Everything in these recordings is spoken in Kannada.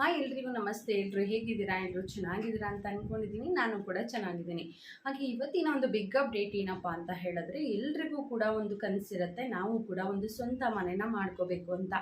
ಹಾಯ್ ಎಲ್ರಿಗೂ ನಮಸ್ತೆ. ಎಲ್ಲರೂ ಹೇಗಿದ್ದೀರಾ? ಎಲ್ಲರೂ ಚೆನ್ನಾಗಿದ್ದೀರಾ ಅಂತ ಅಂದ್ಕೊಂಡಿದ್ದೀನಿ ನಾನು ಕೂಡ ಚೆನ್ನಾಗಿದ್ದೀನಿ. ಹಾಗೆ ಇವತ್ತಿನ ಒಂದು ಬಿಗ್ ಅಪ್ಡೇಟ್ ಏನಪ್ಪ ಅಂತ ಹೇಳಿದ್ರೆ, ಎಲ್ರಿಗೂ ಕೂಡ ಒಂದು ಕನಸಿರುತ್ತೆ. ನಾವು ಕೂಡ ಒಂದು ಸ್ವಂತ ಮನೆನ ಮಾಡ್ಕೋಬೇಕು ಅಂತ.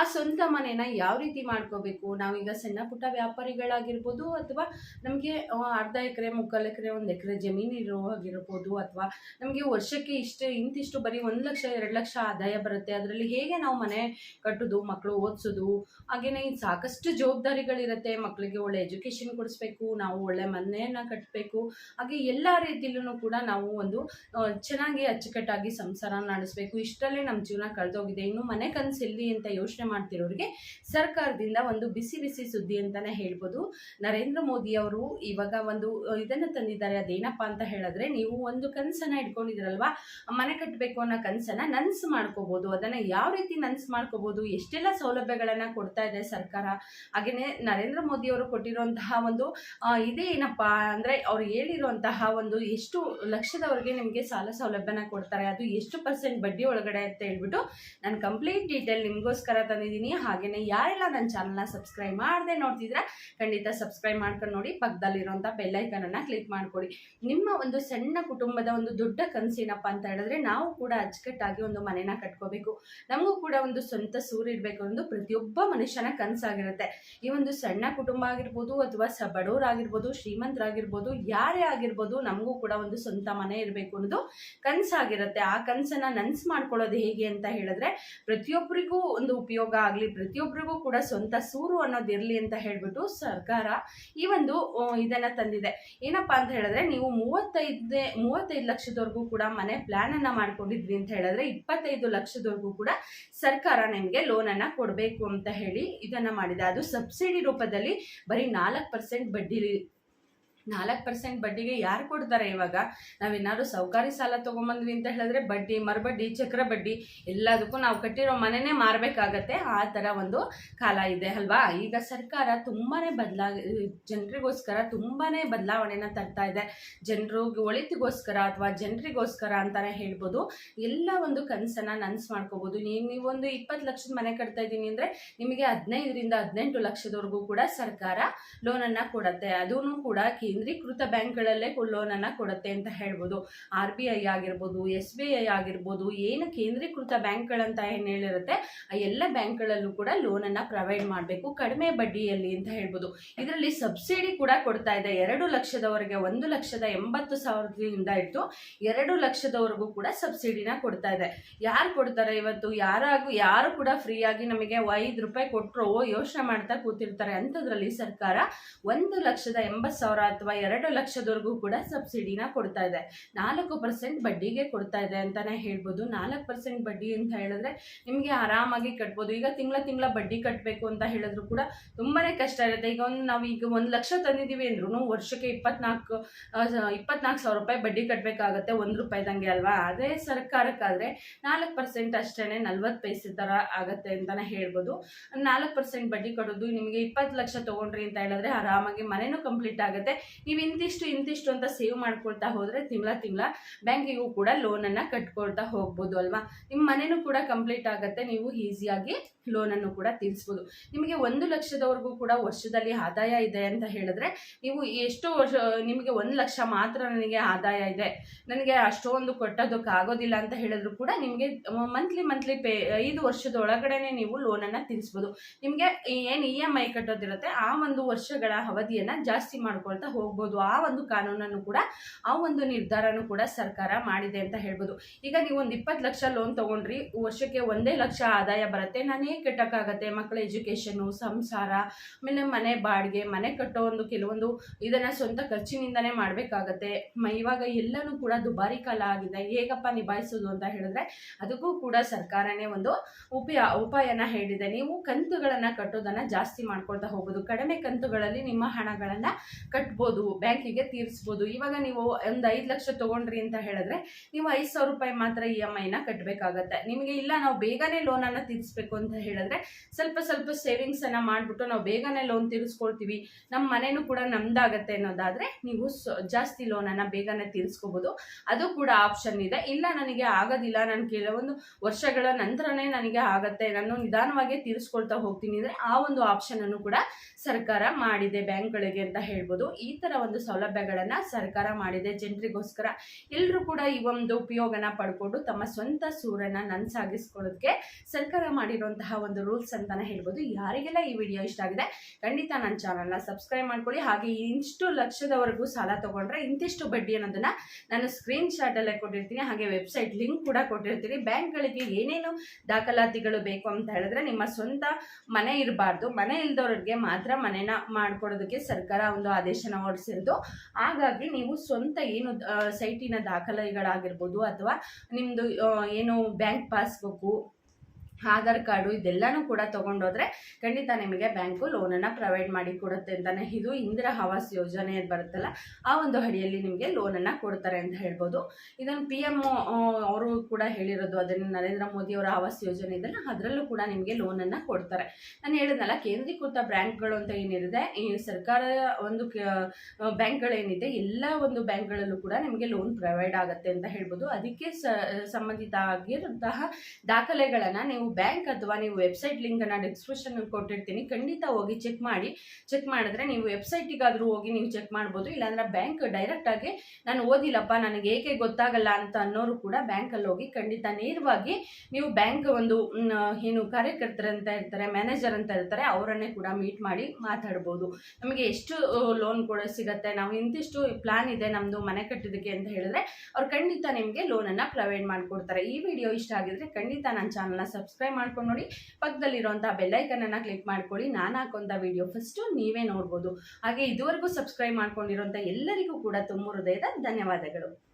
ಆ ಸ್ವಂತ ಮನೆನ ಯಾವ ರೀತಿ ಮಾಡ್ಕೋಬೇಕು? ನಾವೀಗ ಸಣ್ಣ ಪುಟ್ಟ ವ್ಯಾಪಾರಿಗಳಾಗಿರ್ಬೋದು ಅಥವಾ ನಮಗೆ ಅರ್ಧ ಎಕರೆ, ಮುಕ್ಕಾಲು ಎಕರೆ, ಒಂದು ಎಕರೆ ಜಮೀನು ಇರೋ ಹಾಗಿರ್ಬೋದು ಅಥವಾ ನಮಗೆ ವರ್ಷಕ್ಕೆ ಇಷ್ಟು, ಇಂತಿಷ್ಟು ಬರೀ ಒಂದು ಲಕ್ಷ, ಎರಡು ಲಕ್ಷ ಆದಾಯ ಬರುತ್ತೆ. ಅದರಲ್ಲಿ ಹೇಗೆ ನಾವು ಮನೆ ಕಟ್ಟೋದು ಮಕ್ಕಳು ಓದಿಸೋದು ಹಾಗೆಯೇ ಸಾಕಷ್ಟು ಜವಾಬ್ದಾರಿಗಳಿರುತ್ತೆ ಮಕ್ಕಳಿಗೆ ಒಳ್ಳೆ ಎಜುಕೇಷನ್ ಕೊಡಿಸ್ಬೇಕು, ನಾವು ಒಳ್ಳೆ ಮನೆಯನ್ನು ಕಟ್ಟಬೇಕು ಹಾಗೆ ಎಲ್ಲ ರೀತಿಯಲ್ಲೂ ಕೂಡ ನಾವು ಒಂದು ಚೆನ್ನಾಗಿ ಅಚ್ಚುಕಟ್ಟಾಗಿ ಸಂಸಾರ ನಡೆಸಬೇಕು. ಇಷ್ಟರಲ್ಲೇ ನಮ್ಮ ಜೀವನ ಕಳೆದೋಗಿದೆ. ಇನ್ನು ಮನೆ ಕನಸು ಎಲ್ಲಿ ಅಂತ ಯೋಚನೆ ಮಾಡ್ತಿರೋರಿಗೆ ಸರ್ಕಾರದಿಂದ ಒಂದು ಬಿಸಿ ಬಿಸಿ ಸುದ್ದಿ ಅಂತಲೇ ಹೇಳ್ಬೋದು. ನರೇಂದ್ರ ಮೋದಿ ಅವರು ಇವಾಗ ಒಂದು ಇದನ್ನು ತಂದಿದ್ದಾರೆ. ಅದೇನಪ್ಪ ಅಂತ ಹೇಳಿದ್ರೆ, ನೀವು ಒಂದು ಕನಸನ್ನು ಇಟ್ಕೊಂಡಿದ್ರಲ್ವಾ ಮನೆ ಕಟ್ಟಬೇಕು ಅನ್ನೋ ಕನಸನ್ನು ನನ್ಸು ಮಾಡ್ಕೋಬೋದು. ಅದನ್ನು ಯಾವ ರೀತಿ ನನ್ಸು ಮಾಡ್ಕೋಬೋದು? ಎಷ್ಟೆಲ್ಲ ಸೌಲಭ್ಯಗಳನ್ನು ಕೊಡ್ತಾ ಇದೆ ಸರ್ಕಾರ? ಹಾಗೆಯೇ ನರೇಂದ್ರ ಮೋದಿ ಅವರು ಕೊಟ್ಟಿರುವಂತಹ ಒಂದು ಇದೇನಪ್ಪ ಇದೇ ಏನಪ್ಪ ಅಂದರೆ ಅವ್ರು ಹೇಳಿರುವಂತಹ ಒಂದು ಎಷ್ಟು ಲಕ್ಷದವರೆಗೆ ನಿಮಗೆ ಸಾಲ ಸೌಲಭ್ಯನ ಕೊಡ್ತಾರೆ, ಅದು ಎಷ್ಟು ಪರ್ಸೆಂಟ್ ಬಡ್ಡಿ ಒಳಗಡೆ ಅಂತ ಹೇಳ್ಬಿಟ್ಟು ನಾನು ಕಂಪ್ಲೀಟ್ ಡೀಟೇಲ್ ನಿಮಗೋಸ್ಕರ ತಂದಿದ್ದೀನಿ. ಹಾಗೆಯೇ ಯಾರೆಲ್ಲ ನನ್ನ ಚಾನಲ್ನ ಸಬ್ಸ್ಕ್ರೈಬ್ ಮಾಡದೆ ನೋಡ್ತಿದ್ರೆ ಖಂಡಿತ ಸಬ್ಸ್ಕ್ರೈಬ್ ಮಾಡ್ಕೊಂಡು ನೋಡಿ ಪಕ್ಕದಲ್ಲಿರುವಂಥ ಬೆಲ್ಲೈಕನನ್ನು ಕ್ಲಿಕ್ ಮಾಡ್ಕೊಳ್ಳಿ ನಿಮ್ಮ ಒಂದು ಸಣ್ಣ ಕುಟುಂಬದ ಒಂದು ದೊಡ್ಡ ಕನಸೇನಪ್ಪ ಅಂತ ಹೇಳಿದ್ರೆ ನಾವು ಕೂಡ ಅಚ್ಚುಕಟ್ಟಾಗಿ ಒಂದು ಮನೆನ ಕಟ್ಕೋಬೇಕು. ನಮಗೂ ಕೂಡ ಒಂದು ಸ್ವಂತ ಸೂರಿರಬೇಕು ಅನ್ನೋದು ಪ್ರತಿಯೊಬ್ಬ ಮನುಷ್ಯನ ಕನಸಾಗಿರುತ್ತೆ. ಈ ಒಂದು ಸಣ್ಣ ಕುಟುಂಬ ಆಗಿರ್ಬೋದು ಅಥವಾ ಸ ಬಡವರಾಗಿರ್ಬೋದು, ಶ್ರೀಮಂತರಾಗಿರ್ಬೋದು, ಯಾರೇ ಆಗಿರ್ಬೋದು ನಮಗೂ ಕೂಡ ಒಂದು ಸ್ವಂತ ಮನೆ ಇರಬೇಕು ಅನ್ನೋದು ಕನಸಾಗಿರುತ್ತೆ. ಆ ಕನಸನ್ನ ನನ್ಸು ಮಾಡ್ಕೊಳ್ಳೋದು ಹೇಗೆ ಅಂತ ಹೇಳಿದ್ರೆ ಪ್ರತಿಯೊಬ್ಬರಿಗೂ ಒಂದು ಉಪಯೋಗ ಆಗಲಿ ಪ್ರತಿಯೊಬ್ಬರಿಗೂ ಕೂಡ ಸ್ವಂತ ಸೂರು ಅನ್ನೋದು ಇರಲಿ ಅಂತ ಹೇಳ್ಬಿಟ್ಟು ಸರ್ಕಾರ ಈ ಒಂದು ಇದನ್ನು ತಂದಿದೆ. ಏನಪ್ಪಾ ಅಂತ ಹೇಳಿದ್ರೆ, ನೀವು ಮೂವತ್ತೈದೇ ಮೂವತ್ತೈದು ಲಕ್ಷದವರೆಗೂ ಕೂಡ ಮನೆ ಪ್ಲಾನ್ ಅನ್ನ ಮಾಡ್ಕೊಂಡಿದ್ರಿ ಅಂತ ಹೇಳಿದ್ರೆ, ಇಪ್ಪತ್ತೈದು ಲಕ್ಷದವರೆಗೂ ಕೂಡ ಸರ್ಕಾರ ನಿಮಗೆ ಲೋನನ್ನು ಕೊಡಬೇಕು ಅಂತ ಹೇಳಿ ಇದನ್ನ ಮಾಡಿದೆ. ಅದು ಸಬ್ಸಿಡಿ ರೂಪದಲ್ಲಿ ಬರೀ ನಾಲ್ಕು ಪರ್ಸೆಂಟ್ ಬಡ್ಡಿ ನಾಲ್ಕು ಪರ್ಸೆಂಟ್ ಬಡ್ಡಿಗೆ ಯಾರು ಕೊಡ್ತಾರೆ ಇವಾಗ? ನಾವೇನಾದ್ರು ಸೌಕಾರಿ ಸಾಲ ತೊಗೊಂಬಂದ್ವಿ ಅಂತ ಹೇಳಿದ್ರೆ ಬಡ್ಡಿ, ಮರಬಡ್ಡಿ, ಚಕ್ರ ಬಡ್ಡಿ ಎಲ್ಲದಕ್ಕೂ ನಾವು ಕಟ್ಟಿರೋ ಮನೆನೇ ಮಾರಬೇಕಾಗತ್ತೆ. ಆ ಥರ ಒಂದು ಕಾಲ ಇದೆ ಅಲ್ವಾ? ಈಗ ಸರ್ಕಾರ ತುಂಬಾ ಬದಲಾ ಜನರಿಗೋಸ್ಕರ ತುಂಬಾ ಬದಲಾವಣೆನ ತರ್ತಾ ಇದೆ. ಜನರು ಒಳಿತಿಗೋಸ್ಕರ ಅಥವಾ ಜನರಿಗೋಸ್ಕರ ಅಂತಾನೆ ಹೇಳ್ಬೋದು. ಎಲ್ಲ ಒಂದು ಕನಸನ್ನು ನನ್ಸು ಮಾಡ್ಕೋಬೋದು ನೀವು, ನೀವೊಂದು ಇಪ್ಪತ್ತು ಲಕ್ಷದ ಮನೆ ಕಟ್ತಾ ಇದ್ದೀನಿ ಅಂದರೆ ನಿಮಗೆ ಹದಿನೈದರಿಂದ ಹದಿನೆಂಟು ಲಕ್ಷದವರೆಗೂ ಕೂಡ ಸರ್ಕಾರ ಲೋನನ್ನು ಕೊಡುತ್ತೆ. ಅದೂ ಕೂಡ ಕೇಂದ್ರೀಕೃತ ಬ್ಯಾಂಕ್ಗಳಲ್ಲೇ ಲೋನನ್ನು ಕೊಡುತ್ತೆ ಅಂತ ಹೇಳ್ಬೋದು. ಆರ್ ಬಿ ಐ ಆಗಿರ್ಬೋದು, ಎಸ್ ಬಿ ಐ ಆಗಿರ್ಬೋದು, ಏನು ಕೇಂದ್ರೀಕೃತ ಬ್ಯಾಂಕ್ಗಳಂತ ಏನು ಹೇಳಿರುತ್ತೆ, ಆ ಎಲ್ಲ ಬ್ಯಾಂಕ್ಗಳಲ್ಲೂ ಕೂಡ ಲೋನನ್ನು ಪ್ರೊವೈಡ್ ಮಾಡಬೇಕು, ಕಡಿಮೆ ಬಡ್ಡಿಯಲ್ಲಿ ಅಂತ ಹೇಳ್ಬೋದು. ಇದರಲ್ಲಿ ಸಬ್ಸಿಡಿ ಕೂಡ ಕೊಡ್ತಾ ಇದೆ. ಎರಡು ಲಕ್ಷದವರೆಗೆ ಒಂದು ಲಕ್ಷದ ಎಂಬತ್ತು ಸಾವಿರದಿಂದ ಇಟ್ಟು ಎರಡು ಲಕ್ಷದವರೆಗೂ ಕೂಡ ಸಬ್ಸಿಡಿನ ಕೊಡ್ತಾ ಇದೆ. ಯಾರು ಕೊಡ್ತಾರೆ ಇವತ್ತು? ಯಾರಾಗೂ, ಯಾರು ಕೂಡ ಫ್ರೀಯಾಗಿ ನಮಗೆ ಐದು ರೂಪಾಯಿ ಕೊಟ್ಟರು ಯೋಚನೆ ಮಾಡ್ತಾ ಕೂತಿರ್ತಾರೆ. ಅಂಥದ್ರಲ್ಲಿ ಸರ್ಕಾರ ಒಂದು ಲಕ್ಷದ ಎಂಬತ್ತು ಸಾವಿರ ಅಥವಾ ಎರಡು ಲಕ್ಷದವರೆಗೂ ಕೂಡ ಸಬ್ಸಿಡಿನ ಕೊಡ್ತಾ ಇದೆ. ನಾಲ್ಕು ಪರ್ಸೆಂಟ್ ಬಡ್ಡಿಗೆ ಕೊಡ್ತಾ ಇದೆ ಅಂತಾನೆ ಹೇಳ್ಬೋದು. ನಾಲ್ಕು ಪರ್ಸೆಂಟ್ ಬಡ್ಡಿ ಅಂತ ಹೇಳಿದ್ರೆ ನಿಮಗೆ ಆರಾಮಾಗಿ ಕಟ್ಬೋದು. ಈಗ ತಿಂಗಳ ತಿಂಗಳ ಬಡ್ಡಿ ಕಟ್ಟಬೇಕು ಅಂತ ಹೇಳಿದ್ರು ಕೂಡ ತುಂಬಾ ಕಷ್ಟ ಇರುತ್ತೆ. ಈಗ ಒಂದು ನಾವು ಈಗ ಒಂದು ಲಕ್ಷ ತಂದಿದ್ದೀವಿ ಅಂದ್ರೂ ವರ್ಷಕ್ಕೆ ಇಪ್ಪತ್ನಾಲ್ಕು ಇಪ್ಪತ್ನಾಲ್ಕು ಸಾವಿರ ರೂಪಾಯಿ ಬಡ್ಡಿ ಕಟ್ಟಬೇಕಾಗತ್ತೆ ಒಂದು ರೂಪಾಯಿದಂಗೆ ಅಲ್ವಾ? ಅದೇ ಸರ್ಕಾರಕ್ಕಾದರೆ ನಾಲ್ಕು ಪರ್ಸೆಂಟ್ ಅಷ್ಟೇ ನಲ್ವತ್ತು ಪೈಸೆ ಥರ ಆಗುತ್ತೆ ಅಂತಲೇ ಹೇಳ್ಬೋದು. ನಾಲ್ಕು ಪರ್ಸೆಂಟ್ ಬಡ್ಡಿ ಕೊಡೋದು ನಿಮಗೆ ಇಪ್ಪತ್ತು ಲಕ್ಷ ತೊಗೊಂಡ್ರಿ ಅಂತ ಹೇಳಿದ್ರೆ ಆರಾಮಾಗಿ ಮನೆಯೂ ಕಂಪ್ಲೀಟ್ ಆಗುತ್ತೆ. ನೀವು ಇಂತಿಷ್ಟು ಇಂತಿಷ್ಟು ಅಂತ ಸೇವ್ ಮಾಡ್ಕೊಳ್ತಾ ಹೋದರೆ ತಿಂಗಳ ತಿಂಗಳ ಬ್ಯಾಂಕಿಗೂ ಕೂಡ ಲೋನನ್ನು ಕಟ್ಕೊಳ್ತಾ ಹೋಗ್ಬೋದು ಅಲ್ವಾ? ನಿಮ್ಮ ಮನೆಯೂ ಕೂಡ ಕಂಪ್ಲೀಟ್ ಆಗುತ್ತೆ, ನೀವು ಈಸಿಯಾಗಿ ಲೋನನ್ನು ಕೂಡ ತೀರಿಸ್ಬೋದು. ನಿಮಗೆ ಒಂದು ಲಕ್ಷದವರೆಗೂ ಕೂಡ ವರ್ಷದಲ್ಲಿ ಆದಾಯ ಇದೆ ಅಂತ ಹೇಳಿದ್ರೆ, ನೀವು ಎಷ್ಟೋ ವರ್ಷ, ನಿಮಗೆ ಒಂದು ಲಕ್ಷ ಮಾತ್ರ ನನಗೆ ಆದಾಯ ಇದೆ. ನನಗೆ ಅಷ್ಟೊಂದು ಕೊಟ್ಟೋದಕ್ಕೆ ಆಗೋದಿಲ್ಲ ಅಂತ ಹೇಳಿದ್ರು ಕೂಡ ನಿಮಗೆ ಮಂತ್ಲಿ ಮಂತ್ಲಿ ಪೇ, ಐದು ವರ್ಷದ ಒಳಗಡೆನೆ ನೀವು ಲೋನನ್ನು ತೀರಿಸ್ಬೋದು. ನಿಮಗೆ ಏನು ಇ ಎಂ ಐ ಕಟ್ಟೋದಿರುತ್ತೆ, ಆ ಒಂದು ವರ್ಷಗಳ ಅವಧಿಯನ್ನು ಜಾಸ್ತಿ ಮಾಡ್ಕೊಳ್ತಾ ಹೋಗ್ಬೋದು. ಆ ಒಂದು ಕಾನೂನನ್ನು ಕೂಡ, ಆ ಒಂದು ನಿರ್ಧಾರನೂ ಕೂಡ ಸರ್ಕಾರ ಮಾಡಿದೆ ಅಂತ ಹೇಳ್ಬೋದು. ಈಗ ನೀವು ಒಂದು ಇಪ್ಪತ್ತು ಲಕ್ಷ ಲೋನ್ ತೊಗೊಂಡ್ರಿ, ವರ್ಷಕ್ಕೆ ಒಂದೇ ಲಕ್ಷ ಆದಾಯ ಬರುತ್ತೆ. ನಾನೇ ಕಟ್ಟೋಕ್ಕಾಗತ್ತೆ? ಮಕ್ಕಳ ಎಜುಕೇಷನ್ನು ಸಂಸಾರ, ಆಮೇಲೆ ಮನೆ ಬಾಡಿಗೆ, ಮನೆ ಕಟ್ಟೋ ಒಂದು ಕೆಲವೊಂದು ಇದನ್ನು ಸ್ವಂತ ಖರ್ಚಿನಿಂದನೇ ಮಾಡಬೇಕಾಗತ್ತೆ. ಇವಾಗ ಎಲ್ಲನೂ ಕೂಡ ದುಬಾರಿ ಕಾಲ ಆಗಿದೆ. ಹೇಗಪ್ಪ ನಿಭಾಯಿಸೋದು ಅಂತ ಹೇಳಿದ್ರೆ, ಅದಕ್ಕೂ ಕೂಡ ಸರ್ಕಾರನೇ ಒಂದು ಉಪಯ, ಉಪಾಯನ ಹೇಳಿದೆ. ನೀವು ಕಂತುಗಳನ್ನು ಕಟ್ಟೋದನ್ನು ಜಾಸ್ತಿ ಮಾಡ್ಕೊಳ್ತಾ ಹೋಗ್ಬೋದು. ಕಡಿಮೆ ಕಂತುಗಳಲ್ಲಿ ನಿಮ್ಮ ಹಣಗಳನ್ನು ಕಟ್ಬೋದು ಬ್ಯಾಂಕಿಗೆ ತೀರಿಸ್ಬೋದು. ಇವಾಗ ನೀವು ಒಂದು ಐದು ಲಕ್ಷ ತೊಗೊಂಡ್ರಿ ಅಂತ ಹೇಳಿದ್ರೆ ನೀವು ಐದು ಸಾವಿರ ರೂಪಾಯಿ ಮಾತ್ರ ಇ ಎಂ ಐನ ಕಟ್ಟಬೇಕಾಗತ್ತೆ ನಿಮಗೆ ಇಲ್ಲ, ನಾವು ಬೇಗನೆ ಲೋನನ್ನು ತೀರಿಸ್ಬೇಕು ಅಂತ ಹೇಳಿದ್ರೆ ಸ್ವಲ್ಪ ಸ್ವಲ್ಪ ಸೇವಿಂಗ್ಸನ್ನು ಮಾಡಿಬಿಟ್ಟು ನಾವು ಬೇಗನೆ ಲೋನ್ ತೀರಿಸ್ಕೊಳ್ತೀವಿ. ನಮ್ಮ ಮನೆಯೂ ಕೂಡ ನಮ್ದಾಗತ್ತೆ ಅನ್ನೋದಾದರೆ ನೀವು ಜಾಸ್ತಿ ಲೋನನ್ನು ಬೇಗನೆ ತೀರಿಸ್ಕೋಬೋದು. ಅದು ಕೂಡ ಆಪ್ಷನ್ ಇದೆ. ಇಲ್ಲ, ನನಗೆ ಆಗೋದಿಲ್ಲ. ನಾನು ಕೆಲವೊಂದು ವರ್ಷಗಳ ನಂತರನೇ ನನಗೆ ಆಗತ್ತೆ. ನಾನು ನಿಧಾನವಾಗಿ ತೀರಿಸ್ಕೊಳ್ತಾ ಹೋಗ್ತೀನಿ ಅಂದರೆ ಆ ಒಂದು ಆಪ್ಷನನ್ನು ಕೂಡ ಸರ್ಕಾರ ಮಾಡಿದೆ ಬ್ಯಾಂಕ್ಗಳಿಗೆ ಅಂತ ಹೇಳ್ಬೋದು. ಈ ಥರ ಒಂದು ಸೌಲಭ್ಯಗಳನ್ನು ಸರ್ಕಾರ ಮಾಡಿದೆ. ಜನರಿಗೋಸ್ಕರ ಎಲ್ಲರೂ ಕೂಡ ಈ ಒಂದು ಉಪಯೋಗನ ಪಡ್ಕೊಂಡು ತಮ್ಮ ಸ್ವಂತ ಸೂರನ್ನ ನನ್ಸಾಗಿಸ್ಕೊಳ್ಳೋದಕ್ಕೆ ಸರ್ಕಾರ ಮಾಡಿರುವಂತಹ ಒಂದು ರೂಲ್ಸ್ ಅಂತಾನೆ ಹೇಳ್ಬೋದು. ಯಾರಿಗೆಲ್ಲ ಈ ವಿಡಿಯೋ ಇಷ್ಟ ಆಗಿದೆ, ಖಂಡಿತ ನನ್ನ ಚಾನಲ್ನ ಸಬ್ಸ್ಕ್ರೈಬ್ ಮಾಡ್ಕೊಳ್ಳಿ. ಹಾಗೆ ಇಷ್ಟು ಲಕ್ಷದವರೆಗೂ ಸಾಲ ತಗೊಂಡ್ರೆ ಇಂತಿಷ್ಟು ಬಡ್ಡಿ ಅನ್ನೋದನ್ನ ನಾನು ಸ್ಕ್ರೀನ್ ಶಾಟಲ್ಲೇ ಕೊಟ್ಟಿರ್ತೀನಿ. ಹಾಗೆ ವೆಬ್ಸೈಟ್ ಲಿಂಕ್ ಕೂಡ ಕೊಟ್ಟಿರ್ತೀನಿ. ಬ್ಯಾಂಕ್ಗಳಿಗೆ ಏನೇನು ದಾಖಲಾತಿಗಳು ಬೇಕು ಅಂತ ಹೇಳಿದ್ರೆ ನಿಮ್ಮ ಸ್ವಂತ ಮನೆ ಇರಬಾರ್ದು. ಮನೆ ಇಲ್ದವ್ರಿಗೆ ಮಾತ್ರ ಮನೆನ ಮಾಡ್ಕೊಡೋದಕ್ಕೆ ಸರ್ಕಾರ ಒಂದು ಆದೇಶನ ಹೊರಡಿಸಿರೋದು ಹಾಗಾಗಿ ನೀವು ಸ್ವಂತ ಏನು ಸೈಟಿನ ದಾಖಲೆಗಳಾಗಿರ್ಬೋದು ಅಥವಾ ನಿಮ್ಮದು ಏನು ಬ್ಯಾಂಕ್ ಪಾಸ್ಬುಕ್ಕು ಆಧಾರ್ ಕಾರ್ಡು ಇದೆಲ್ಲನೂ ಕೂಡ ತೊಗೊಂಡೋದ್ರೆ ಖಂಡಿತ ನಿಮಗೆ ಬ್ಯಾಂಕು ಲೋನನ್ನು ಪ್ರೊವೈಡ್ ಮಾಡಿ ಕೊಡುತ್ತೆ ಅಂತಲೇ ಇದು ಇಂದಿರಾ ಆವಾಸ್ ಯೋಜನೆ ಬರುತ್ತಲ್ಲ, ಆ ಒಂದು ಅಡಿಯಲ್ಲಿ ನಿಮಗೆ ಲೋನನ್ನು ಕೊಡ್ತಾರೆ ಅಂತ ಹೇಳ್ಬೋದು. ಇದನ್ನು ಪಿ ಎಂ ಅವರು ಕೂಡ ಹೇಳಿರೋದು ಅದನ್ನು ನರೇಂದ್ರ ಮೋದಿ ಅವರ ಆವಾಸ್ ಯೋಜನೆ ಇದೆಲ್ಲ, ಅದರಲ್ಲೂ ಕೂಡ ನಿಮಗೆ ಲೋನನ್ನು ಕೊಡ್ತಾರೆ. ನಾನು ಹೇಳಿದ್ನಲ್ಲ, ಕೇಂದ್ರೀಕೃತ ಬ್ಯಾಂಕ್ಗಳು ಅಂತ ಏನಿದೆ, ಈ ಸರ್ಕಾರ ಒಂದು ಬ್ಯಾಂಕ್ಗಳೇನಿದೆ ಎಲ್ಲ ಒಂದು ಬ್ಯಾಂಕ್ಗಳಲ್ಲೂ ಕೂಡ ನಿಮಗೆ ಲೋನ್ ಪ್ರೊವೈಡ್ ಆಗುತ್ತೆ ಅಂತ ಹೇಳ್ಬೋದು. ಅದಕ್ಕೆ ಸಂಬಂಧಿತ ಆಗಿರುವಂತಹ ದಾಖಲೆಗಳನ್ನು ನೀವು ಬ್ಯಾಂಕ್ ಅಥವಾ ನೀವು ವೆಬ್ಸೈಟ್ ಲಿಂಕ್ ನಾನು ಡಿಸ್ಕ್ರಿಪ್ಷನ್ ಕೊಟ್ಟಿರ್ತೀನಿ. ಖಂಡಿತ ಹೋಗಿ ಚೆಕ್ ಮಾಡಿ. ಚೆಕ್ ಮಾಡಿದ್ರೆ ನೀವು ವೆಬ್ಸೈಟಿಗಾದರೂ ಹೋಗಿ ನೀವು ಚೆಕ್ ಮಾಡ್ಬೋದು. ಇಲ್ಲಾಂದ್ರೆ ಬ್ಯಾಂಕ್ ಡೈರೆಕ್ಟಾಗಿ ನಾನು ಓದಿಲ್ಲಪ್ಪ, ನನಗೆ ಏಕೆ ಗೊತ್ತಾಗಲ್ಲ ಅಂತ ಅನ್ನೋರು ಕೂಡ ಬ್ಯಾಂಕಲ್ಲಿ ಹೋಗಿ ಖಂಡಿತ ನೇರವಾಗಿ ನೀವು ಬ್ಯಾಂಕ್ ಒಂದು ಏನು ಕಾರ್ಯಕರ್ತರಂತ ಇರ್ತಾರೆ ಮ್ಯಾನೇಜರ್ ಅಂತ ಇರ್ತಾರೆ, ಅವರನ್ನೇ ಕೂಡ ಮೀಟ್ ಮಾಡಿ ಮಾತಾಡ್ಬೋದು. ನಮಗೆ ಎಷ್ಟು ಲೋನ್ ಕೂಡ ಸಿಗತ್ತೆ, ನಾವು ಇಂತಿಷ್ಟು ಪ್ಲಾನ್ ಇದೆ ನಮ್ಮದು ಮನೆ ಕಟ್ಟೋದಕ್ಕೆ ಅಂತ ಹೇಳಿದ್ರೆ ಅವ್ರು ಖಂಡಿತ ನಿಮಗೆ ಲೋನನ್ನು ಪ್ರೊವೈಡ್ ಮಾಡಿಕೊಡ್ತಾರೆ. ಈ ವಿಡಿಯೋ ಇಷ್ಟ ಆಗಿದ್ರೆ ಖಂಡಿತ ನನ್ನ ಚಾನಲ್ನ ಸಬ್ಸ್ಕ್ರೈಬ್ ಮಾಡ್ಕೊಂಡು ನೋಡಿ ಪಕ್ಕದಲ್ಲಿರುವಂಥ ಬೆಲ್ಲೈಕನನ್ನು ಕ್ಲಿಕ್ ಮಾಡ್ಕೊಳ್ಳಿ. ನಾನು ಹಾಕೊಂತ ವಿಡಿಯೋ ಫಸ್ಟು ನೀವೇ ನೋಡ್ಬೋದು. ಹಾಗೆ ಇದುವರೆಗೂ ಸಬ್ಸ್ಕ್ರೈಬ್ ಮಾಡ್ಕೊಂಡಿರೋಂಥ ಎಲ್ಲರಿಗೂ ಕೂಡ ತುಂಬ ಹೃದಯದ ಧನ್ಯವಾದಗಳು.